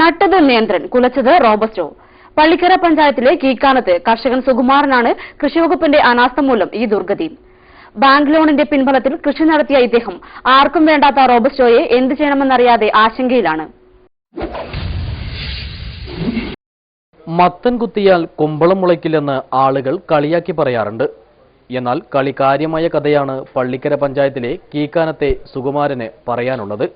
നട്ടത് നിയന്ത്രൻ കുലച്ചത് റോബസ്റ്റോ. പള്ളിക്കര പഞ്ചായത്തിലെ കീക്കാനത്ത് കർഷകൻ സുകുമാരനാണ് കൃഷിവകുപ്പിന്റെ അനാസ്ഥ മൂലം ഈ ദുർഗതി. ബാങ്ക് ലോണിന്റെ പിൻബലത്തിൽ കൃഷി നടത്തിയ ഇദ്ദേഹം ആർക്കും വേണ്ടാത്ത റോബസ്റ്റോയെ എന്ത് ചെയ്യണമെന്നറിയാതെ ആശങ്കയിലാണ്. മത്തൻ കുത്തിയാൽ കുമ്പളം മുളയ്ക്കില്ലെന്ന് ആളുകൾ കളിയാക്കി പറയാറുണ്ട്. എന്നാൽ കളി കാര്യമായ കഥയാണ് പള്ളിക്കര പഞ്ചായത്തിലെ കീക്കാനത്തെ സുകുമാരന് പറയാനുള്ളത്.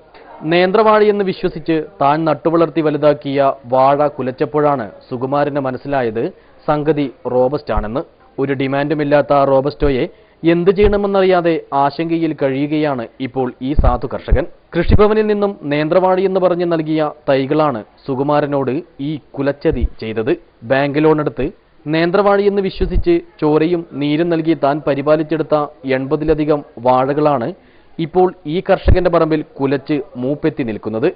നേന്ത്രവാഴയെന്ന് വിശ്വസിച്ച് താൻ നട്ടുവളർത്തി വലുതാക്കിയ വാഴ കുലച്ചപ്പോഴാണ് സുകുമാരന് മനസ്സിലായത് സംഗതി റോബസ്റ്റ് ആണെന്ന് ഒരു ഡിമാൻഡുമില്ലാത്ത റോബസ്റ്റോയെ എന്ത് ചെയ്യണമെന്നറിയാതെ ആശങ്കയിൽ കഴിയുകയാണ് ഇപ്പോൾ ഈ സാധു കർഷകൻ കൃഷിഭവനിൽ നിന്നും നേന്ത്രവാഴി എന്ന് പറഞ്ഞ് നൽകിയ തൈകളാണ് സുകുമാരനോട് ഈ കുലച്ചതി ചെയ്തത്. ബാങ്ക് ലോണെടുത്ത് നേന്ത്രവാഴയെന്ന് വിശ്വസിച്ച് ചോരയും നീരും നൽകി താൻ പരിപാലിച്ചെടുത്ത എൺപതിലധികം വാഴകളാണ് ഇപ്പോൾ ഈ കർഷകന്റെ പറമ്പിൽ കുലച്ച് മൂപ്പെത്തി നിൽക്കുന്നത്.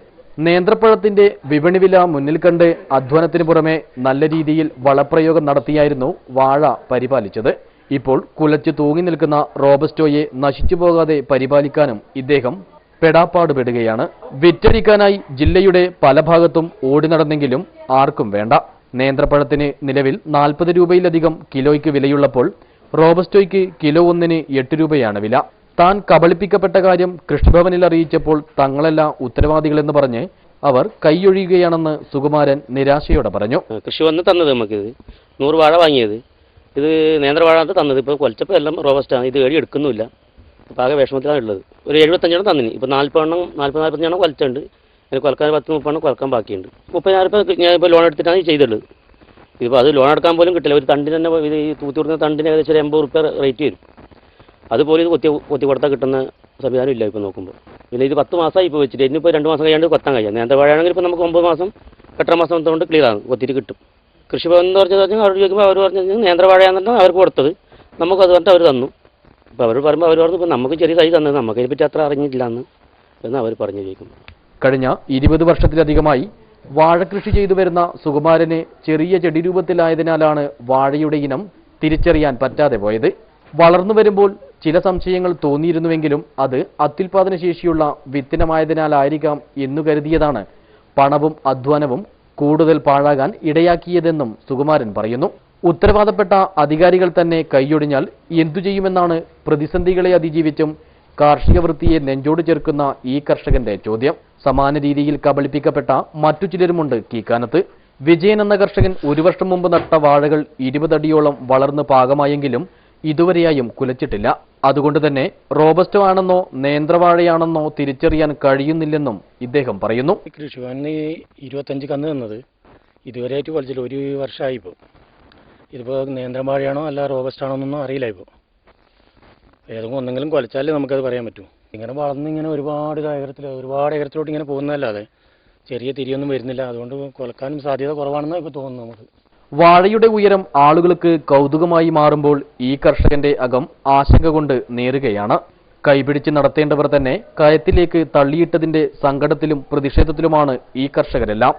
നേന്ത്രപ്പഴത്തിന്റെ വിപണി വില മുന്നിൽ കണ്ട് അധ്വാനത്തിന് പുറമെ നല്ല രീതിയിൽ വളപ്രയോഗം നടത്തിയായിരുന്നു വാഴ പരിപാലിച്ചത്. ഇപ്പോൾ കുലച്ച് തൂങ്ങി നിൽക്കുന്ന റോബസ്റ്റോയെ നശിച്ചു പോകാതെ പരിപാലിക്കാനും ഇദ്ദേഹം പെടാപ്പാടുപെടുകയാണ്. വിറ്റഴിക്കാനായി ജില്ലയുടെ പല ഭാഗത്തും ഓടി നടന്നെങ്കിലും ആർക്കും വേണ്ട. നേന്ത്രപ്പഴത്തിന് നിലവിൽ നാൽപ്പത് രൂപയിലധികം കിലോയ്ക്ക് വിലയുള്ളപ്പോൾ റോബസ്റ്റോയ്ക്ക് കിലോ ഒന്നിന് എട്ട് രൂപയാണ് വില. താൻ കബളിപ്പിക്കപ്പെട്ട കാര്യം കൃഷ്ണഭവനിൽ അറിയിച്ചപ്പോൾ തങ്ങളല്ല ഉത്തരവാദികളെന്ന് പറഞ്ഞ് അവർ കൈയൊഴിയുകയാണെന്ന് സുകുമാരൻ നിരാശയോടെ പറഞ്ഞു. കൃഷി വന്ന് തന്നത് നമുക്കിത്. നൂറ് വാഴ വാങ്ങിയത്. ഇത് നേന്ത്രവാഴാണ് തന്നത്. ഇപ്പോൾ കൊലച്ചപ്പോൾ എല്ലാം റോബസ്റ്റാണ് ഇത് ഏഴി എടുക്കുന്നില്ല അപ്പോൾ ആകെ വിഷമത്തിലാണ് ഉള്ളത്. ഒരു എഴുപത്തഞ്ചെണ്ണം തന്നിന്. ഇപ്പോൾ നാൽപ്പതെണ്ണം നാൽപ്പത് നാൽപ്പത്തഞ്ചെണ്ണം കൊലച്ചുണ്ട് അതിന് കൊലക്കാൻ പത്ത് മുപ്പെണ്ണം കൊലക്കാൻ ബാക്കിയുണ്ട്. മുപ്പതിനായിരം ഇപ്പോൾ ഞാൻ ഇപ്പോൾ ലോൺ എടുത്തിട്ടാണ് ചെയ്തിട്ടുള്ളത് ഇതിപ്പോൾ അത് ലോൺ എടുക്കാൻ പോലും കിട്ടില്ല. ഒരു തണ്ടിന് തന്നെ ഈ തൂത്തി കൊടുക്കുന്ന തണ്ടിന് ഏകദേശം ഒരു എൺപത് റുപ്യ റേറ്റ് വരും. അതുപോലെ ഇത് കൊത്തി കൊത്തി കൊടുത്താൽ കിട്ടുന്ന സംവിധാനം ഇല്ല ഇപ്പോൾ നോക്കുമ്പോൾ പിന്നെ ഇത് പത്ത് മാസമായി ഇപ്പോൾ വെച്ചിട്ട്. ഇനിയിപ്പോൾ രണ്ട് മാസം കഴിയാണ്ട് കൊത്താൻ കഴിയാം. നേരത്തെ വാഴയാണെങ്കിൽ ഇപ്പോൾ നമുക്ക് ഒമ്പത് മാസം എട്ടര മാസം കൊണ്ട് ക്ലിയർ ആകും. കൊത്തിയിട്ട് കിട്ടും. കൃഷിഭവൻ എന്ന് പറഞ്ഞത് പറഞ്ഞാൽ അവർ ചോദിക്കുമ്പോൾ അവർ പറഞ്ഞു നേന്ത്രവാഴയാണെന്നാണ് അവർക്ക് കൊടുത്തത്. നമുക്ക് അത് പറഞ്ഞിട്ട് അവർ തന്നു. അപ്പോൾ അവർ പറയുമ്പോൾ അവർ പറഞ്ഞു ഇപ്പോൾ നമുക്ക് ചെറിയ തൈ തന്നത് നമുക്ക് അതിനെപ്പറ്റി അത്ര അറിഞ്ഞിട്ടില്ല എന്ന് എന്ന് അവർ പറഞ്ഞു ചോദിക്കും കഴിഞ്ഞ ഇരുപത് വർഷത്തിലധികമായി വാഴകൃഷി ചെയ്തു വരുന്ന സുകുമാരന് ചെറിയ ചെടി രൂപത്തിലായതിനാലാണ് വാഴയുടെ ഇനം തിരിച്ചറിയാൻ പറ്റാതെ പോയത്. വളർന്നു വരുമ്പോൾ ചില സംശയങ്ങൾ തോന്നിയിരുന്നുവെങ്കിലും അത് അത്യുൽപാദന ശേഷിയുള്ള വിത്തിനമായതിനാലായിരിക്കാം എന്നു കരുതിയതാണ്. പണവും അധ്വാനവും കൂടുതൽ പാഴാകാൻ ഇടയാക്കിയതെന്നും സുകുമാരൻ പറയുന്നു. ഉത്തരവാദപ്പെട്ട അധികാരികൾ തന്നെ കൈയൊടിഞ്ഞാൽ എന്തു ചെയ്യുമെന്നാണ് പ്രതിസന്ധികളെ അതിജീവിച്ചും കാർഷിക വൃത്തിയെ നെഞ്ചോട് ചേർക്കുന്ന ഈ കർഷകന്റെ ചോദ്യം. സമാന രീതിയിൽ കബളിപ്പിക്കപ്പെട്ട മറ്റു ചിലരുമുണ്ട് കീക്കാനത്ത്. വിജയൻ എന്ന കർഷകൻ ഒരു വർഷം മുമ്പ് നട്ട വാഴകൾ ഇരുപതടിയോളം വളർന്ന് പാകമായെങ്കിലും ഇതുവരെയായും കുലച്ചിട്ടില്ല. അതുകൊണ്ട് തന്നെ റോബസ്റ്റ് ആണെന്നോ നേന്ത്രവാഴയാണെന്നോ തിരിച്ചറിയാൻ കഴിയുന്നില്ലെന്നും ഇദ്ദേഹം പറയുന്നു. കൃഷിഭവന് ഇരുപത്തഞ്ച് കന്ന് തന്നത് ഇതുവരെ ആയിട്ട് വലിച്ചില്ല. ഒരു വർഷമായി ഇപ്പോൾ ഇതിപ്പോൾ നേന്ത്രവാഴയാണോ അല്ല റോബസ്റ്റ് ആണോ എന്നൊന്നും അറിയില്ല ഇപ്പോൾ ഏതെങ്കിലും ഒന്നെങ്കിലും കൊലച്ചാലേ നമുക്കത് പറയാൻ പറ്റൂ. ഇങ്ങനെ വളർന്ന് ഇങ്ങനെ ഒരുപാട് ഏകരത്തിൽ ഒരുപാട് ഏകരത്തിലോട്ട് ഇങ്ങനെ പോകുന്നതല്ലാതെ ചെറിയ തിരിയൊന്നും വരുന്നില്ല. അതുകൊണ്ട് കൊലക്കാനും സാധ്യത കുറവാണെന്നാണ് ഇപ്പോൾ തോന്നുന്നു നമുക്ക്. വാഴയുടെ ഉയരം ആളുകൾക്ക് കൗതുകമായി മാറുമ്പോൾ ഈ കർഷകന്റെ അകം ആശങ്ക കൊണ്ട് നേരുകയാണ്. കൈപിടിച്ച് നടത്തേണ്ടവർ തന്നെ കയത്തിലേക്ക് തള്ളിയിട്ടതിന്റെ സങ്കടത്തിലും പ്രതിഷേധത്തിലുമാണ് ഈ കർഷകരെല്ലാം.